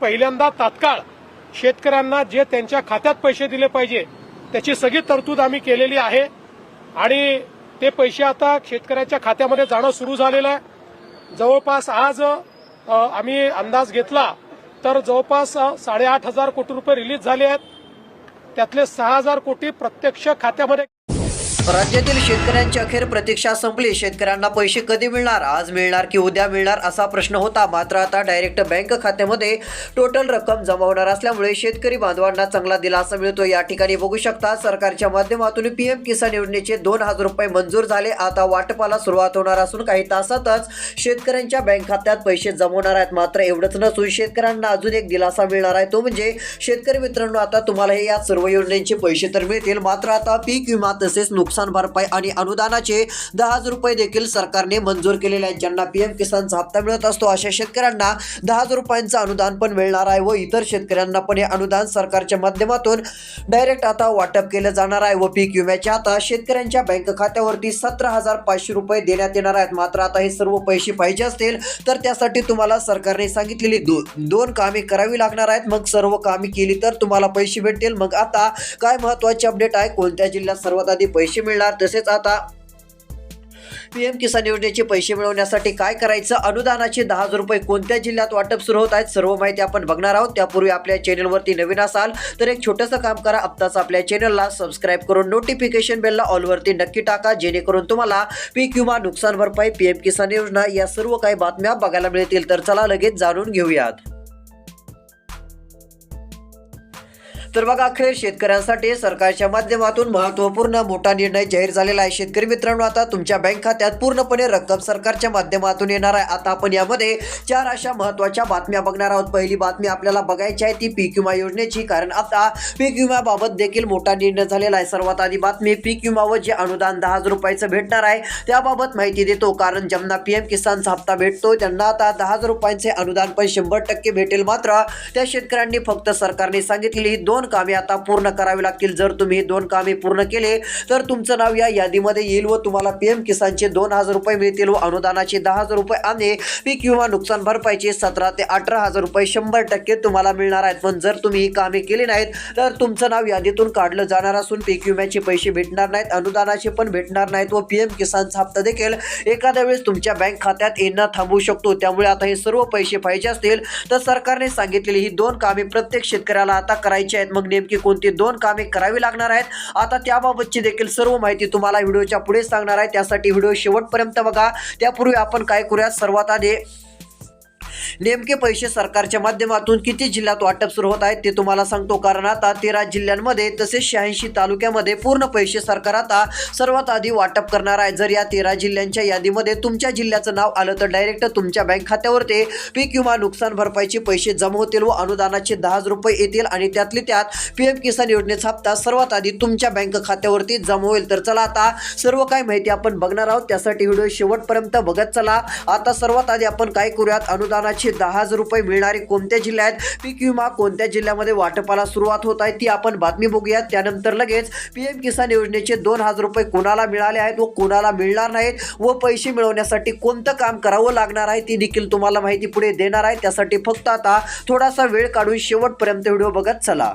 पहिल्यांदा तात्काळ शेतकऱ्यांना जे त्यांच्या खात्यात पैसे दिले पाहिजे त्याची सगळी तरतूद आम्ही केलेली आहे. आणि ते पैसे आता शेतकऱ्याच्या खात्यामध्ये जाणं सुरू झालेलं आहे. जवळपास आज आम्ही अंदाज घेतला तर जवळपास साडेआठ हजार कोटी रुपये रिलीज झाले आहेत. त्यातले सहा हजार कोटी प्रत्यक्ष खात्यामध्ये राज्यातील शेतकऱ्यांची अखेर प्रतीक्षा संपली. शेतकऱ्यांना पैसे कधी मिळणार? आज मिळणार की उद्या मिळणार असा प्रश्न होता. मात्र आता डायरेक्ट बँक खात्यामध्ये टोटल रक्कम जमा होणार असल्यामुळे शेतकरी बांधवांना चांगला दिलासा मिळतो या ठिकाणी बघू शकता सरकारच्या माध्यमातून पीएम किसान योजनेचे दोन हजार रुपये मंजूर झाले. आता वाटपाला सुरुवात होणार असून काही तासातच शेतकऱ्यांच्या बँक खात्यात पैसे जमवणार आहेत. मात्र एवढंच नसून शेतकऱ्यांना अजून एक दिलासा मिळणार आहे. तो म्हणजे शेतकरी मित्रांनो आता तुम्हाला हे या सर्व योजनेचे पैसे तर मिळतील. मात्र आता पीक विमा तसेच नुकसान नुकसान भरपाई आणि अनुदानाचे दहा हजार रुपये देखील सरकारने मंजूर केलेले आहेत. ज्यांना पीएम किसानचा हप्ता मिळत असतो अशा शेतकऱ्यांना दहा हजार रुपयांचं अनुदान पण मिळणार आहे व इतर शेतकऱ्यांना पण हे अनुदान सरकारच्या माध्यमातून डायरेक्ट आता वाटप केलं जाणार आहे व पीक विम्याचे आता शेतकऱ्यांच्या बँक खात्यावरती सतरा हजार पाचशे रुपये देण्यात येणार आहेत. मात्र आता हे सर्व पैसे पाहिजे असतील तर त्यासाठी तुम्हाला सरकारने सांगितलेली दो दोन कामे करावी लागणार आहेत. मग सर्व कामे केली तर तुम्हाला पैसे भेटतील. मग आता काय महत्त्वाचे अपडेट आहे? कोणत्या जिल्ह्यात सर्वात आधी पैसे मिळणार तसेच आता पीएम किसान योजनेचे पैसे मिळवण्यासाठी काय करायचं? अनुदानाचे दहा हजार रुपये कोणत्या जिल्ह्यात वाटप सुरू होत आहेत? सर्व माहिती आपण बघणार आहोत. त्यापूर्वी आपल्या चॅनलवरती नवीन असाल तर एक छोटंसं काम करा. आत्ताच आपल्या चॅनलला सबस्क्राईब करून नोटिफिकेशन बेलला ऑलवरती नक्की टाका जेणेकरून तुम्हाला पीक किंवा नुकसान भरपाई पीएम किसान योजना या सर्व काही बातम्या बघायला मिळतील. तर चला लगेच जाणून घेऊयात. तर बघा अखेर शेतकऱ्यांसाठी सरकारच्या माध्यमातून महत्त्वपूर्ण मोठा निर्णय जाहीर झालेला आहे. शेतकरी मित्रांनो आता तुमच्या बँक खात्यात पूर्णपणे रक्कम सरकारच्या माध्यमातून येणार आहे. आता आपण यामध्ये चार अशा महत्त्वाच्या बातम्या बघणार आहोत. पहिली बातमी आपल्याला बघायची आहे ती पीक विमा योजनेची कारण आता पीक विम्याबाबत देखील मोठा निर्णय झालेला आहे. सर्वात आधी बातमी पीक विमावर जे अनुदान दहा हजार रुपयाचं भेटणार आहे त्याबाबत माहिती देतो. कारण ज्यांना पीएम किसानचा हप्ता भेटतो त्यांना आता दहा हजार रुपयांचे अनुदान पण शंभर टक्के भेटेल मात्र त्या शेतकऱ्यांनी फक्त सरकारने सांगितलेली ही दोन कामे आता पूर्ण करावी लागतील. जर तुम्ही दोन कामे पूर्ण केले तर तुमचं नाव या यादीमध्ये येईल व तुम्हाला पीएम किसानचे दोन हजार रुपये मिळतील व अनुदानाचे दहा हजार रुपये आणि पीक विमा नुकसान भरपाईचे सतरा ते अठरा हजार रुपये शंभर टक्के तुम्हाला मिळणार आहेत. पण जर तुम्ही ही कामे केली नाहीत तर तुमचं नाव यादीतून काढलं जाणार असून पीक विम्याचे पैसे भेटणार नाहीत अनुदानाचे पण भेटणार नाहीत व पीएम किसानचा हप्ता देखील एखाद्या वेळेस तुमच्या बँक खात्यात येणं थांबवू शकतो. त्यामुळे आता हे सर्व पैसे पाहिजे असतील तर सरकारने सांगितलेली ही दोन कामे प्रत्येक शेतकऱ्याला आता करायची आहेत. मग नेमकी कोणती दोन कामे करावी लागणार आहेत? आता त्याबाबतची देखील सर्व माहिती तुम्हाला व्हिडिओच्या पुढे सांगणार आहे. त्यासाठी व्हिडिओ शेवटपर्यंत बघा. त्यापूर्वी आपण काय करूया सर्वात आधी नेमके पैसे सरकारच्या माध्यमातून किती जिल्ह्यात वाटप सुरू होत आहेत ते तुम्हाला सांगतो. कारण आता तेरा जिल्ह्यांमध्ये तसेच शहाऐंशी तालुक्यामध्ये पूर्ण पैसे सरकार आता सर्वात आधी वाटप करणार आहे. जर या तेरा जिल्ह्यांच्या यादीमध्ये तुमच्या जिल्ह्याचं नाव आलं तर डायरेक्ट तुमच्या बँक खात्यावर ते पीक विमा नुकसान भरपाईचे पैसे जमा होतील व अनुदानाचे दहा हजार रुपये येतील आणि त्यातले त्यात पीएम किसान योजनेचा हप्ता सर्वात आधी तुमच्या बँक खात्यावरती जमा होईल. तर चला आता सर्व काही माहिती आपण बघणार आहोत. त्यासाठी व्हिडिओ शेवटपर्यंत बघत चला. आता सर्वात आधी आपण काय करूयात? अनुदानाचे दहा हजार रुपये मिळणारे कोणत्या जिल्ह्यात पीक विमा कोणत्या जिल्ह्यामध्ये वाटपाला सुरुवात होत आहे ती आपण बातमी बघूयात. त्यानंतर लगेच पीएम किसान योजनेचे दोन हजार रुपये कोणाला मिळाले आहेत व कोणाला मिळणार नाहीत व पैसे मिळवण्यासाठी कोणतं काम करावं लागणार आहे ती देखील तुम्हाला माहिती पुढे देणार आहे. त्यासाठी फक्त आता थोडासा वेळ काढून शेवटपर्यंत व्हिडिओ बघत चला.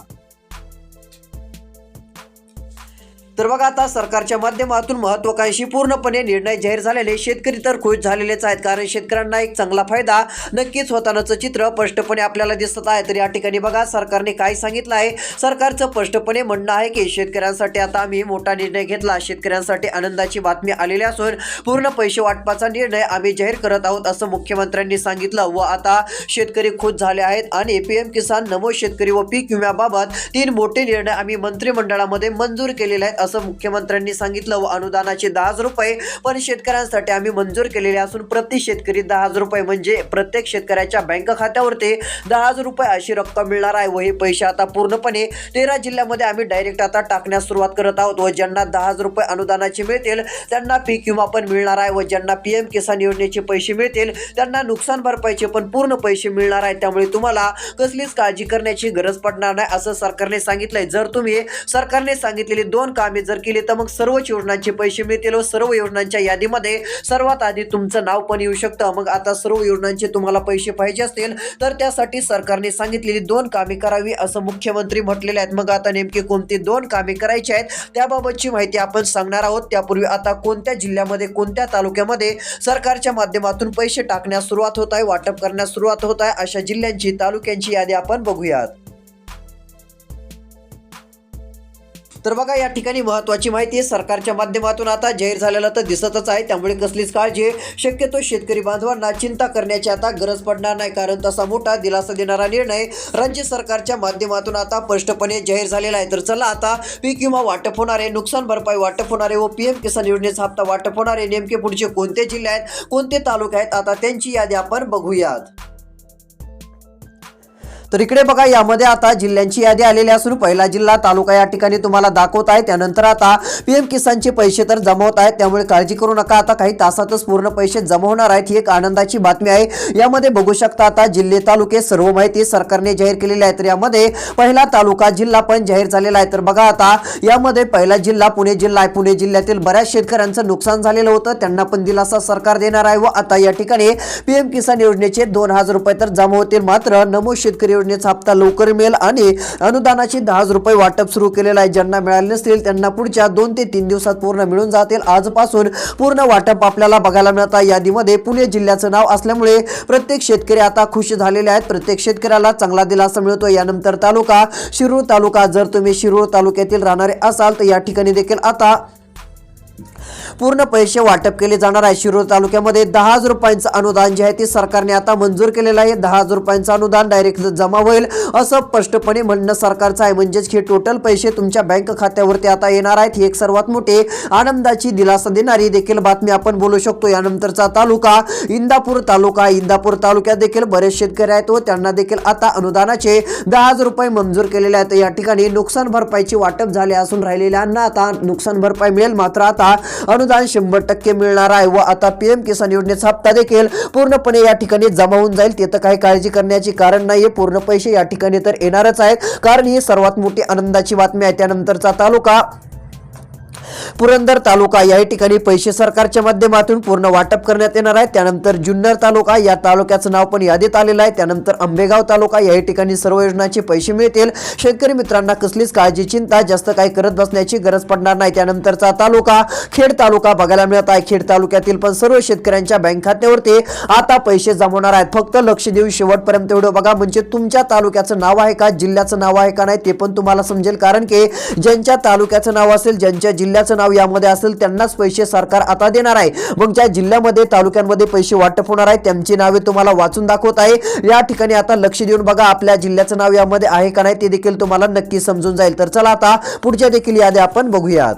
तर बघा आता सरकारच्या माध्यमातून महत्वाकांक्षी पूर्णपणे निर्णय जाहीर झालेले शेतकरी तर खुश झालेलेच आहेत. कारण शेतकऱ्यांना एक चांगला फायदा नक्कीच होतानाचं चित्र स्पष्टपणे आपल्याला दिसत आहे. तर या ठिकाणी बघा सरकारने काय सांगितलं आहे? सरकारचं स्पष्टपणे म्हणणं आहे की शेतकऱ्यांसाठी आता आम्ही मोठा निर्णय घेतला. शेतकऱ्यांसाठी आनंदाची बातमी आलेली असून पूर्ण पैसे वाटपाचा निर्णय आम्ही जाहीर करत आहोत असं मुख्यमंत्र्यांनी सांगितलं व आता शेतकरी खुश झाले आहेत आणि पीएम किसान नमो शेतकरी व पीक विम्याबाबत तीन मोठे निर्णय आम्ही मंत्रिमंडळामध्ये मंजूर केलेले आहेत असं मुख्यमंत्र्यांनी सांगितलं. व अनुदानाचे दहा हजार रुपये पण शेतकऱ्यांसाठी आम्ही मंजूर केलेले असून प्रति शेतकरी दहा हजार रुपये म्हणजे प्रत्येक शेतकऱ्याच्या बँक खात्यावरती दहा हजार रुपये अशी रक्कम मिळणार आहे व हे पैसे आता पूर्णपणे तेरा जिल्ह्यामध्ये आम्ही डायरेक्ट आता टाकण्यास सुरुवात करत आहोत व ज्यांना दहा हजार रुपये अनुदानाचे मिळतील त्यांना पीक विमा पण मिळणार आहे व ज्यांना पी एम किसान योजनेचे पैसे मिळतील त्यांना नुकसान भरपाईचे पण पूर्ण पैसे मिळणार आहेत त्यामुळे तुम्हाला कसलीच काळजी करण्याची गरज पडणार नाही असं सरकारने सांगितलंय. जर तुम्ही सरकारने सांगितलेली दोन कामे तुम्ही जर केली तर मग सर्वच योजनांचे पैसे मिळतील व सर्व योजनांच्या यादीमध्ये सर्वात आधी तुमचं नाव पण येऊ शकतं. मग आता सर्व योजनांचे तुम्हाला पैसे पाहिजे असतील तर त्यासाठी सरकारने सांगितलेली दोन कामे करावी असं मुख्यमंत्री म्हटलेले आहेत. मग आता नेमकी कोणती दोन कामे करायची आहेत त्याबाबतची माहिती आपण सांगणार आहोत. त्यापूर्वी आता कोणत्या जिल्ह्यामध्ये कोणत्या तालुक्यामध्ये सरकारच्या माध्यमातून पैसे टाकण्यास सुरुवात होत आहे वाटप करण्यास सुरुवात होत आहे अशा जिल्ह्यांची तालुक्यांची यादी आपण बघूयात. तर बघा या ठिकाणी महत्वाची माहिती सरकारच्या माध्यमातून आता जाहीर झालेलं तर दिसतच आहे. त्यामुळे कसलीच काळजी शक्यतो शेतकरी बांधवांना चिंता करण्याची आता गरज पडणार नाही कारण तसा मोठा दिलासा देणारा निर्णय राज्य सरकारच्या माध्यमातून आता स्पष्टपणे जाहीर झालेला आहे. तर चला आता पीक विमा वाटप होणारे नुकसान भरपाई वाटप होणारे व पीएम किसान योजनेचा हप्ता वाटप होणारे नेमके पुढचे कोणते जिल्हे आहेत कोणते तालुके आहेत आता त्यांची यादी आपण बघूयात. तर इकडे बघा यामध्ये आता जिल्ह्यांची यादी आलेली असून पहिला जिल्हा तालुका या ठिकाणी तुम्हाला दाखवत आहे. त्यानंतर आता पीएम किसानचे पैसे तर जमा होत आहेत. त्यामुळे काळजी करू नका. आता काही तासातच पूर्ण पैसे जमा होणार आहेत ही एक आनंदाची बातमी आहे. यामध्ये बघू शकता आता जिल्हे तालुके सर्व माहिती सरकारने जाहीर केलेली आहे. तर यामध्ये पहिला तालुका जिल्हा पण जाहीर झालेला आहे. तर बघा आता यामध्ये पहिला जिल्हा पुणे जिल्हा आहे. पुणे जिल्ह्यातील बऱ्याच शेतकऱ्यांचं नुकसान झालेलं होतं. त्यांना पण दिलासा सरकार देणार आहे व आता या ठिकाणी पीएम किसान योजनेचे दोन हजार रुपये तर जमा होतील. मात्र नमो शेतकरी योजनेचा हप्ता लवकर मिळेल आणि अनुदानाचे दहा हजार रुपये वाटप सुरू केलेलं आहे. ज्यांना मिळाले नसतील त्यांना पुढच्या दोन ते तीन दिवसात पूर्ण मिळून जातील. आजपासून पूर्ण वाटप आपल्याला बघायला मिळत आहे. यादीमध्ये पुणे जिल्ह्याचं नाव असल्यामुळे प्रत्येक शेतकरी आता खुश झालेले आहेत. प्रत्येक शेतकऱ्याला चांगला दिलासा मिळतो यानंतर तालुका शिरूर तालुका जर तुम्ही शिरूर तालुक्यातील राहणारे असाल तर या ठिकाणी देखील आता पूर्ण पैसे वाटप केले जाणार आहे. शिरोळ तालुक्यामध्ये दहा हजार रुपयांचं अनुदान जे आहे ते सरकारने आता मंजूर केलेलं आहे. दहा हजार रुपयांचं अनुदान डायरेक्ट जमा होईल असं स्पष्टपणे म्हणणं सरकारचं आहे. म्हणजेच हे टोटल पैसे तुमच्या बँक खात्यावरती आता येणार आहेत. ही एक सर्वात मोठी आनंदाची दिलासा देणारी देखील बातमी आपण बोलू शकतो. यानंतरचा तालुका इंदापूर तालुका. इंदापूर तालुक्यात देखील बरेच शेतकरी आहेत व त्यांना देखील आता अनुदानाचे दहा हजार रुपये मंजूर केलेले आहेत. या ठिकाणी नुकसान भरपाईची वाटप झाले असून राहिलेल्यांना आता नुकसान भरपाई मिळेल. मात्र आता अनुदान शंभर टक्के मिळणार आहे व आता पीएम किसान योजनेचा हप्ता देखील पूर्णपणे या ठिकाणी जमा होऊन जाईल. ते तर काही काळजी करण्याची कारण नाहीये. पूर्ण पैसे या ठिकाणी तर येणारच आहेत. कारण ही सर्वात मोठी आनंदाची बातमी आहे. त्यानंतरचा तालुका पुरंदर तालुका या ठिकाणी पैसे सरकारच्या माध्यमातून पूर्ण वाटप करण्यात येणार आहे. त्यानंतर जुन्नर तालुका या तालुक्याचं नाव पण यादीत आलेलं आहे. त्यानंतर आंबेगाव तालुका या ठिकाणी सर्व योजनांचे पैसे मिळतील. शेतकरी मित्रांना कसलीच काळजी चिंता जास्त काही करत बसण्याची गरज पडणार नाही. त्यानंतरचा तालुका खेड तालुका बघायला मिळत आहे. खेड तालुक्यातील पण सर्व शेतकऱ्यांच्या बँक खात्यावरती आता पैसे जमवणार आहेत. फक्त लक्ष देऊन शेवटपर्यंत व्हिडिओ बघा. म्हणजे तुमच्या तालुक्याचं नाव आहे का जिल्ह्याचं नाव आहे का नाही ते पण तुम्हाला समजेल. कारण की ज्यांच्या तालुक्याचं नाव असेल ज्यांच्या जिल्ह्याचं नाव यामध्ये असेल त्यांनाच पैसे सरकार आता देणार आहे. मग ज्या जिल्ह्यामध्ये तालुक्यांमध्ये पैसे वाटप होणार आहे त्यांची नावे तुम्हाला वाचून दाखवत आहे. या ठिकाणी आता लक्ष देऊन बघा आपल्या जिल्ह्याचं नाव यामध्ये आहे का नाही ते देखील तुम्हाला नक्की समजून जाईल. तर चला आता पुढच्या देखील यादी आपण बघूयात.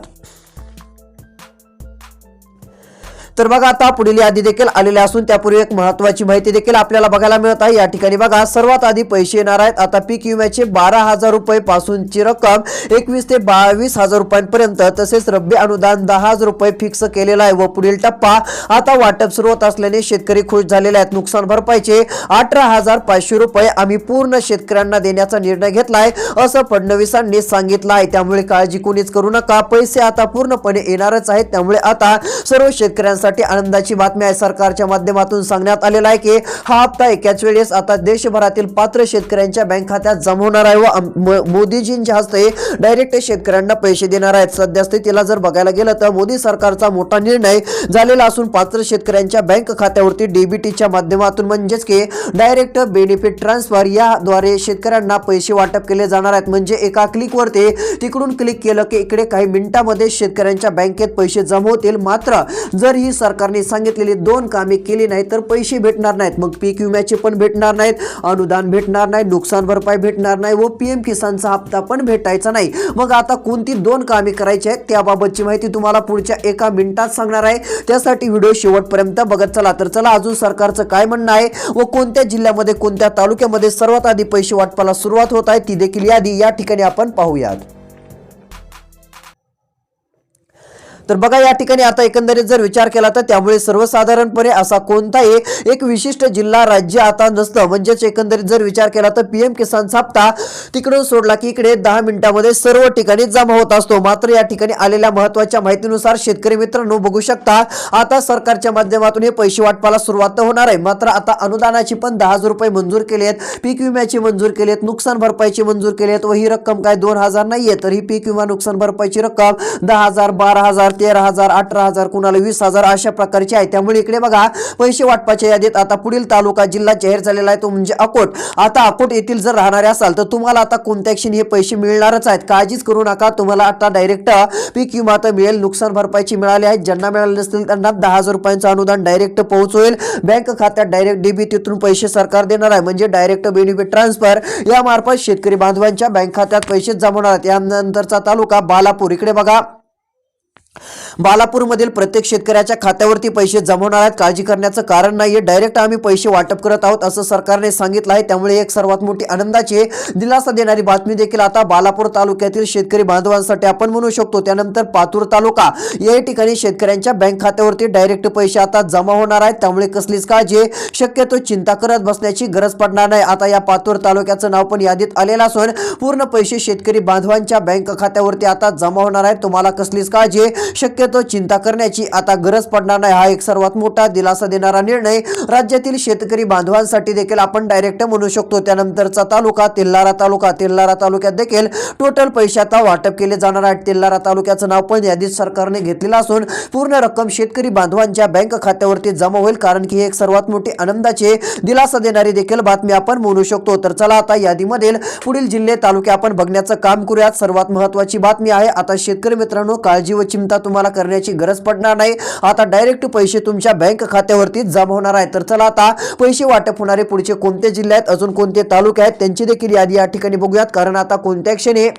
तर बघा आता पुढील यादी देखील आलेल्या असून त्यापूर्वी एक महत्वाची माहिती देखील आपल्याला बघायला मिळत आहे. या ठिकाणी बघा सर्वात आधी पैसे येणार आहेत. आता पीक विम्याचे बारा हजार रुपये पासूनची रक्कम एकवीस ते बावीस हजार रुपयांपर्यंत तसेच रब्बी अनुदान दहा हजार रुपये फिक्स केलेला आहे व पुढील टप्पा आता वाटप सुरू होत असल्याने शेतकरी खुश झालेले आहेत. नुकसान भरपाईचे अठरा हजार पाचशे रुपये आम्ही पूर्ण शेतकऱ्यांना देण्याचा निर्णय घेतलाय असं फडणवीसांनी सांगितलं आहे. त्यामुळे काळजी कोणीच करू नका. पैसे आता पूर्णपणे येणारच आहेत. त्यामुळे आता सर्व शेतकऱ्यांसाठी आनंदाची बातमी आहे. सरकारच्या माध्यमातून सांगण्यात आलेला आहे की हा हप्ता एकाच वेळेस आता देशभरातील पात्र शेतकऱ्यांच्या बँक खात्यात जमा होणार आहे व मोदीजींच्या हस्ते डायरेक्ट शेतकऱ्यांना पैसे देणार आहेत. सध्या स्थितीला जर बघायला गेलं तर मोदी सरकारचा मोठा निर्णय झालेला असून पात्र शेतकऱ्यांच्या बँक खात्यावरती डीबीटीच्या माध्यमातून म्हणजेच की डायरेक्ट बेनिफिट ट्रान्सफर याद्वारे शेतकऱ्यांना पैसे वाटप केले जाणार आहेत. म्हणजे एका क्लिकवरती तिकडून क्लिक केलं की इकडे काही मिनिटांमध्ये शेतकऱ्यांच्या बँकेत पैसे जमा होतील. मात्र जर ही सरकारने सांगितलेली दोन कामे केली नाही तर पैसे भेटणार नाहीत. मग पीक विम्याचे पण भेटणार नाहीत अनुदान भेटणार नाही नुकसान भरपाई भेटणार नाही व पीएम किसानचा हप्ता पण भेटायचा नाही. मग आता कोणती दोन कामे करायची आहेत त्याबाबतची माहिती तुम्हाला पुढच्या एका मिनिटात सांगणार आहे. त्यासाठी व्हिडिओ शेवटपर्यंत बघत चला. तर चला अजून सरकारचं काय म्हणणं आहे व कोणत्या जिल्ह्यामध्ये कोणत्या तालुक्यामध्ये सर्वात आधी पैसे वाटपाला सुरुवात होत आहे ती देखील यादी या ठिकाणी आपण पाहूयात. तर बघा या ठिकाणी आता एकंदरीत जर विचार केला तर त्यामुळे सर्वसाधारणपणे असा कोणताही एक विशिष्ट जिल्हा राज्य आता नसतं. म्हणजेच एकंदरीत जर विचार केला तर पीएम किसानचा हप्ता तिकडून सोडला की इकडे दहा मिनिटांमध्ये सर्व ठिकाणी जमा होत असतो. मात्र या ठिकाणी आलेल्या महत्त्वाच्या माहितीनुसार शेतकरी मित्रांनो बघू शकता आता सरकारच्या माध्यमातून हे पैसे वाटपाला सुरुवात होणार आहे. मात्र आता अनुदानाची पण दहा हजार रुपये मंजूर केले आहेत. पीक विम्याची मंजूर केली आहेत. नुकसान भरपाईची मंजूर केली आहेत. व ही रक्कम काय दोन हजार नाहीये तर ही पीक विमा नुकसान भरपाईची रक्कम दहा हजार बारा हजार तेरा हजार अठरा हजार कुणाला वीस हजार अशा प्रकारचे आहे. त्यामुळे इकडे बघा पैसे वाटपाच्या यादीत आता पुढील तालुका जिल्हा जाहीर झालेला आहे तो म्हणजे अकोट. आता अकोट येथील जर राहणारे असाल तर तुम्हाला आता कोणत्या क्षणी हे पैसे मिळणारच आहेत? काळजीच करू नका तुम्हाला आता डायरेक्ट पीक विमा तर मिळेल नुकसान भरपाईची मिळाली आहे. ज्यांना मिळाले नसतील त्यांना दहा हजार रुपयांचं अनुदान डायरेक्ट पोहोचवेल बँक खात्यात डायरेक्ट डीबीटीतून पैसे सरकार देणार आहे. म्हणजे डायरेक्ट बेनिफिट ट्रान्सफर यामार्फत शेतकरी बांधवांच्या बँक खात्यात पैसे जमवणार आहेत. यानंतरचा तालुका बालापूर. इकडे बघा. बालापूरमधील प्रत्येक शेतकऱ्याच्या खात्यावरती पैसे जमवणार आहेत. काळजी करण्याचं कारण नाहीये. डायरेक्ट आम्ही पैसे वाटप करत आहोत असं सरकारने सांगितलं आहे. त्यामुळे एक सर्वात मोठी आनंदाची दिलासा देणारी बातमी देखील आता बालापूर तालुक्यातील शेतकरी बांधवांसाठी आपण म्हणू शकतो. त्यानंतर पातूर तालुका. या ठिकाणी शेतकऱ्यांच्या बँक खात्यावरती डायरेक्ट पैसे आता जमा होणार आहेत. त्यामुळे कसलीच काळजी शक्यतो चिंता करत बसण्याची गरज पडणार नाही. आता या पातूर तालुक्याचं नाव पण यादीत आलेलं असून पूर्ण पैसे शेतकरी बांधवांच्या बँक खात्यावरती आता जमा होणार आहेत. तुम्हाला कसलीच काळजी शक्यतो चिंता करण्याची आता गरज पडणार नाही. हा एक सर्वात मोठा दिलासा देणारा निर्णय राज्यातील शेतकरी बांधवांसाठी देखील आपण डायरेक्ट म्हणू शकतो. त्यानंतरचा तालुका तेल्लारा तालुका. तेल्लारा तालुक्यात देखील टोटल पैसे आता वाटप केले जाणार आहे तेल्लारा तालुक्याचं नाव पण यादीत सरकारने घेतलेलं असून पूर्ण रक्कम शेतकरी बांधवांच्या बँक खात्यावरती जमा होईल कारण की ही एक सर्वात मोठी आनंदाचे दिलासा देणारी देखील बातमी आपण म्हणू शकतो. तर चला आता यादीमधील पुढील जिल्हे तालुके आपण बघण्याचं काम करूयात. सर्वात महत्वाची बातमी आहे. आता शेतकरी मित्रांनो काळजी व चिंता तुम्हाला करण्याची गरज पडणार नाही. आता डायरेक्ट पैसे तुमच्या बँक खात्यावरती जमा होणार आहे. तर चला आता पैसे वाटप होणारे पुढचे कोणते जिल्हे आहेत? अजून कोणते तालुके आहेत? त्यांची देखील यादी या ठिकाणी बघूयात. कारण आता कोणत्या क्षणी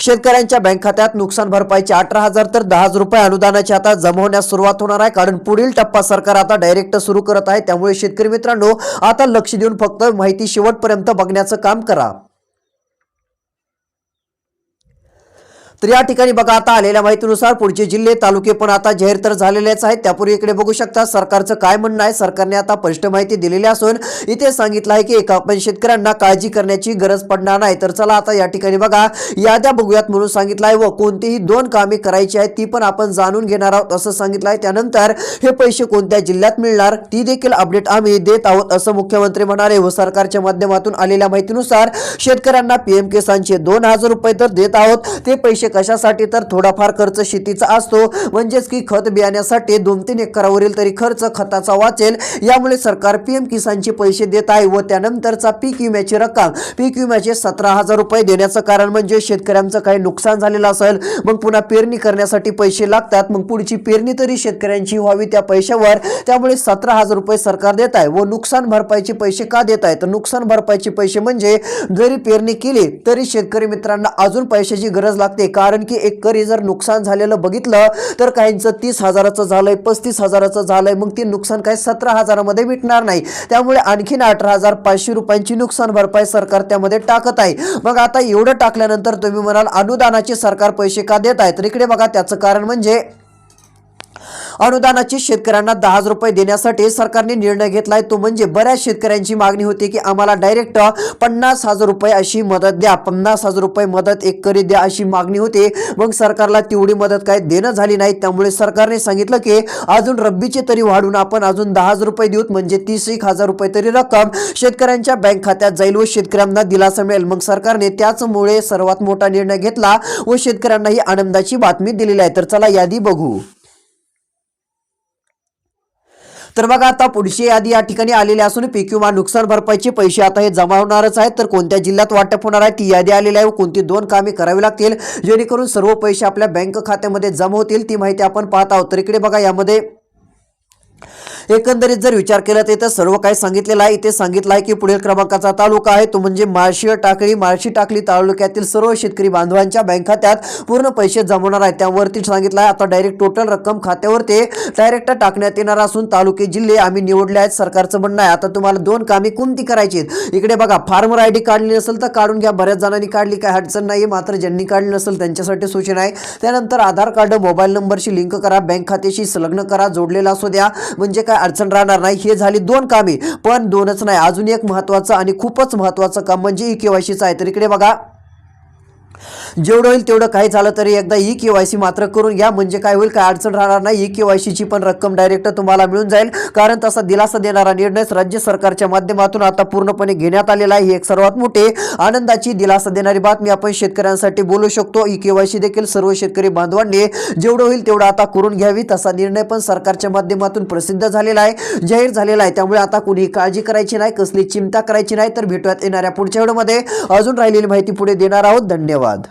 शेतकऱ्यांच्या बँक खात्यात नुकसान भरपाईचे अठरा हजार तर दहा हजार रुपये अनुदानाची आता जमा होण्यास सुरुवात होणार आहे. कारण पुढील टप्पा सरकार आता डायरेक्ट सुरू करत आहे. त्यामुळे शेतकरी मित्रांनो आता लक्ष देऊन फक्त माहिती शेवटपर्यंत बघण्याचं काम करा. तर या ठिकाणी बघा आता आलेल्या माहितीनुसार पुढचे जिल्हे तालुके पण आता जाहीर तर झालेलेच आहेत. त्यापूर्वी इकडे बघू शकता सरकारचं काय म्हणणं आहे? सरकारने आता स्पष्ट माहिती दिलेली असून इथे सांगितलं आहे की एका आपण शेतकऱ्यांना काळजी करण्याची गरज पडणार नाही. तर चला आता या ठिकाणी बघा याद्या बघूयात म्हणून सांगितलं आहे व कोणतीही दोन कामे करायची आहेत ती पण आपण जाणून घेणार आहोत असं सांगितलं आहे. त्यानंतर हे पैसे कोणत्या जिल्ह्यात मिळणार ती देखील अपडेट आम्ही देत आहोत असं मुख्यमंत्री म्हणाले. व सरकारच्या माध्यमातून आलेल्या माहितीनुसार शेतकऱ्यांना पीएम किसानचे दोन हजार रुपये तर देत आहोत ते पैसे कशासाठी तर थोडाफार खर्च शेतीचा असतो. म्हणजेच की खत बियाण्यासाठी दोन तीन एकरावरील तरी खर्च खताचा वाचेल. यामुळे सरकार पीएम किसानचे पैसे देत आहे व त्यानंतरचा पीक विम्याची रक्कम पीक विम्याचे सतरा हजार रुपये देण्याचं कारण म्हणजे शेतकऱ्यांचं काही नुकसान झालेलं असेल. मग पुन्हा पेरणी करण्यासाठी पैसे लागतात. मग पुढची पेरणी तरी शेतकऱ्यांची व्हावी त्या पैशावर. त्यामुळे सतरा हजार रुपये सरकार देत आहे व नुकसान भरपाईचे पैसे का देत आहे? तर नुकसान भरपाईचे पैसे म्हणजे जरी पेरणी केली तरी शेतकरी मित्रांना अजून पैशाची गरज लागते. कारण की एकरी जर नुकसान झालेलं बघितलं तर काहींचं तीस हजाराचं झालंय पस्तीस हजाराचं झालंय मग ते नुकसान काही सतरा हजारामध्ये मिटणार नाही. त्यामुळे आणखीन अठरा हजार पाचशे रुपयांची नुकसान भरपाई सरकार त्यामध्ये टाकत आहे. मग आता एवढं टाकल्यानंतर तुम्ही म्हणाल अनुदानाचे सरकार पैसे का देत आहे तर इकडे बघा त्याचं कारण म्हणजे अनुदानाची शेतकऱ्यांना दहा हजार रुपये देण्यासाठी सरकारने निर्णय घेतलाय. तो म्हणजे बऱ्याच शेतकऱ्यांची मागणी होती की आम्हाला डायरेक्ट पन्नास हजार रुपये अशी मदत द्या. पन्नास हजार रुपये मदत एकरी द्या अशी मागणी होती. मग सरकारला तेवढी मदत काय देणं झाली नाही. त्यामुळे सरकारने सांगितलं की अजून रब्बीचे तरी वाढून आपण अजून दहा हजार रुपये देऊत. म्हणजे तीस एक हजार रुपये तरी रक्कम शेतकऱ्यांच्या बँक खात्यात जाईल व शेतकऱ्यांना दिलासा मिळेल. मग सरकारने त्याचमुळे सर्वात मोठा निर्णय घेतला व शेतकऱ्यांनाही आनंदाची बातमी दिलेली आहे. तर चला यादी बघू. तर बघा आता पुढची यादी या ठिकाणी आलेली असून पीक विमा नुकसान भरपाईचे पैसे आता हे जमा होणारच आहेत. तर कोणत्या जिल्ह्यात वाटप होणार आहे ती यादी आलेली आहे व कोणती दोन कामे करावी लागतील? जेणेकरून सर्व पैसे आपल्या बँक खात्यामध्ये जमा होतील ती माहिती आपण पाहत आहोत. तर इकडे बघा यामध्ये एकंदरीत जर विचार केला तर इथं सर्व काही सांगितलेलं आहे. इथे सांगितलं आहे की पुढील क्रमांकाचा तालुका आहे. तो म्हणजे माळशी टाकळी माळशी टाकली तालुक्यातील सर्व शेतकरी बांधवांच्या बँक खात्यात पूर्ण पैसे जमवणार आहे त्यावरती सांगितलं आहे आता डायरेक्ट टोटल रक्कम खात्यावर ते डायरेक्ट टाकण्यात येणार असून तालुके जिल्हे आम्ही निवडले आहेत. सरकारचं म्हणणं आहे आता तुम्हाला दोन कामे कोणती करायची आहेत? इकडे बघा फार्मर आय डी काढली नसेल तर काढून घ्या. बऱ्याच जणांनी काढली काय अडचण नाही मात्र ज्यांनी काढली नसेल त्यांच्यासाठी सूचना आहे. त्यानंतर आधार कार्ड मोबाईल नंबरशी लिंक करा. बँक खात्याशी संलग्न करा. जोडलेला असू द्या. म्हणजे काय? अडचण राहणार नाही हे झाली दोन कामे. पण दोनच नाही अजून एक महत्वाचं आणि खूपच महत्वाचं काम म्हणजे ई केवायसीचं आहे. तर इकडे बघा. जेवढं होईल तेवढं काही झालं तरी एकदा ई के वाय सी मात्र करून घ्या. म्हणजे काय होईल काय अडचण राहणार नाही. ई के वाय सीची पण रक्कम डायरेक्ट तुम्हाला मिळून जाईल. कारण तसा दिलासा देणारा निर्णय राज्य सरकारच्या माध्यमातून आता पूर्णपणे घेण्यात आलेला आहे. ही एक सर्वात मोठी आनंदाची दिलासा देणारी बातमी आपण शेतकऱ्यांसाठी बोलू शकतो. ई के वाय सी देखील सर्व शेतकरी बांधवांनी जेवढं होईल तेवढं आता करून घ्यावी. तसा निर्णय पण सरकारच्या माध्यमातून प्रसिद्ध झालेला आहे. जाहीर झालेला आहे. त्यामुळे आता कुणी काळजी करायची नाही कसली चिंता करायची नाही. तर भेटूयात येणाऱ्या पुढच्या व्हिडिओमध्ये. अजून राहिलेली माहिती पुढे देणार आहोत. धन्यवाद. धन्यवाद